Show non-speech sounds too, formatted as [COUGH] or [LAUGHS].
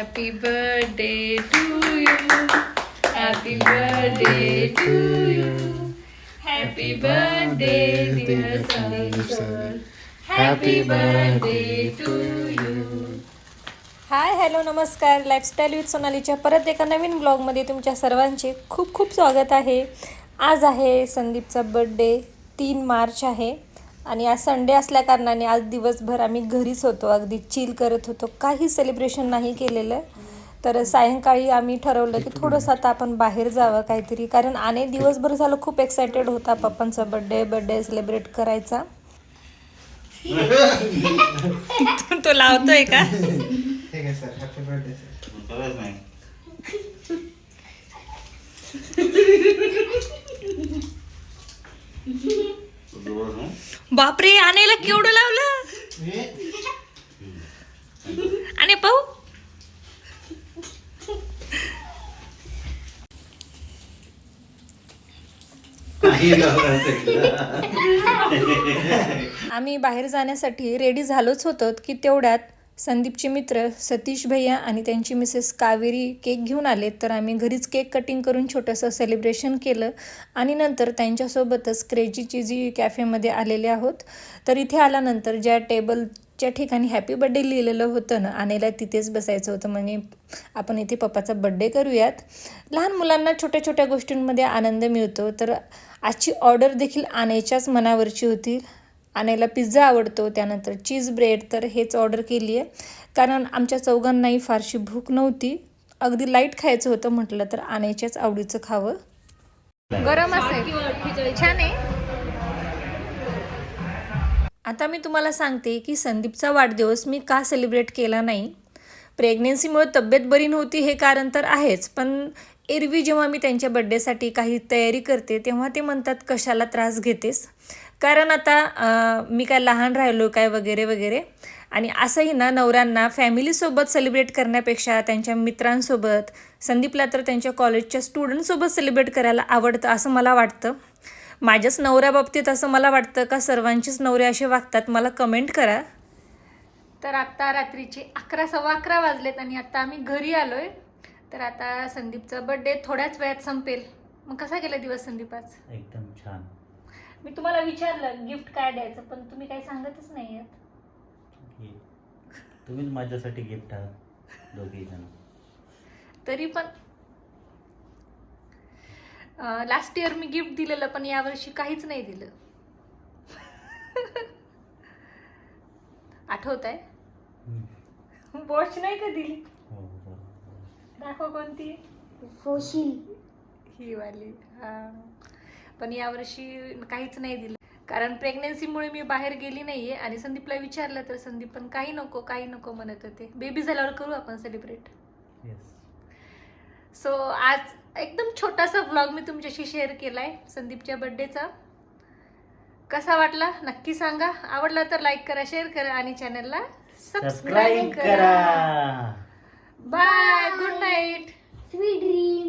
Happy birthday to you. Happy birthday to you. Happy birthday, dear Sandeep sir. Happy birthday to you. Hi hello नमस्कार lifestyle with सोनालीच्या परत एका नवीन ब्लॉगमध्ये तुमच्या सर्वांचे खूप खूप स्वागत आहे आज आहे संदीपचा बड्डे तीन मार्च आहे आणि आज संडे असल्या कारणाने आज दिवसभर आम्ही घरीच होतो. अगदी चिल करत होतो. काही सेलिब्रेशन नाही केलेलं. तर सायंकाळी आम्ही ठरवलं की थोडंसं आता आपण बाहेर जावं काहीतरी. कारण आणे दिवसभर झालं खूप एक्सायटेड होता पप्पांचा बड्डे बड्डे सेलिब्रेट करायचा. [LAUGHS] तो लावतोय का ठीक आहे सर हॅपी बर्थडे सर खरंच नाही जवळ ना? बापरे आणायला केवढं लावलं आणि पाहू. आम्ही बाहेर जाण्यासाठी रेडी झालोच होतो की तेवढ्यात संदीपचे मित्र सतीश भैया आणि त्यांची मिसेस कावेरी केक घेऊन आले तर आम्ही घरीच केक कटिंग करून छोटंसं सेलिब्रेशन केलं आणि नंतर त्यांच्यासोबतच क्रेजी चिजी कॅफेमध्ये आलेले आहोत. तर इथे आल्यानंतर ज्या टेबलच्या ठिकाणी हॅपी बड्डे लिहिलेलं होतं ना आणायला तिथेच बसायचं होतं. म्हणजे आपण इथे पप्पाचा बड्डे करूयात. लहान मुलांना छोट्या छोट्या गोष्टींमध्ये आनंद मिळतो. तर आजची ऑर्डर देखील आणायच्याच मनावरची होती. आणायला पिझ्झा आवडतो त्यानंतर चीज ब्रेड तर हेच ऑर्डर केली आहे. कारण आमच्या चौघांनाही फारशी भूक नव्हती. अगदी लाइट खायचं होतं म्हटलं तर आणायच्याच आवडीचं खावं. गरम असेल. छान आहे. आता मी तुम्हाला सांगते की संदीपचा वाढदिवस मी का सेलिब्रेट केला नाही. प्रेग्नेन्सीमुळे तब्येत बरी नव्हती हे कारण तर आहेच. पण एरवी जेव्हा मी त्यांच्या बड्डेसाठी काही तयारी करते तेव्हा ते म्हणतात कशाला त्रास घेतेस? कारण आता मी काय लहान राहिलो काय वगैरे वगैरे. आणि असंही ना नवऱ्यांना फॅमिलीसोबत सेलिब्रेट करण्यापेक्षा त्यांच्या मित्रांसोबत संदीपला तर त्यांच्या कॉलेजच्या स्टुडंटसोबत सेलिब्रेट करायला आवडतं असं मला वाटतं. माझ्याच नवऱ्याबाबतीत असं मला वाटतं का सर्वांचेच नवरे असे वागतात मला कमेंट करा. तर आता रात्रीचे अकरा सव्वा अकरा वाजलेत आणि आता आम्ही घरी आलोय. तर आता संदीपचा बर्थडे थोड्याच वेळात संपेल. मग कसा गेला दिवस संदीप आज एकदम छान. मी तुम्हाला विचारलं गिफ्ट काय द्यायचं पण तुम्ही काही सांगतच नाही हे तुम्हीच माझ्यासाठी गिफ्ट आहात दोघी जण. तरी पण लास्ट इयर मी गिफ्ट दिलेलं पण यावर्षी काहीच नाही दिलं. आठवत आहे. वॉच नाही का दिली? हो बरोबर दाखव कोणती? फोशील ही वाली हा. पण यावर्षी काहीच नाही दिलं. कारण प्रेग्नेन्सीमुळे मी बाहेर गेली नाहीये आणि संदीपला विचारलं तर संदीप पण काही नको काही नको म्हणत होते. बेबी झाल्यावर करू आपण सेलिब्रेट येस सो आज एकदम छोटासा ब्लॉग मी तुमच्याशी शेअर केलाय संदीपच्या बर्थडेचा कसा वाटला? नक्की सांगा. आवडला तर लाईक करा शेअर करा आणि चॅनलला सबस्क्राईब सबस्क्राईब करा. Bye good night sweet dream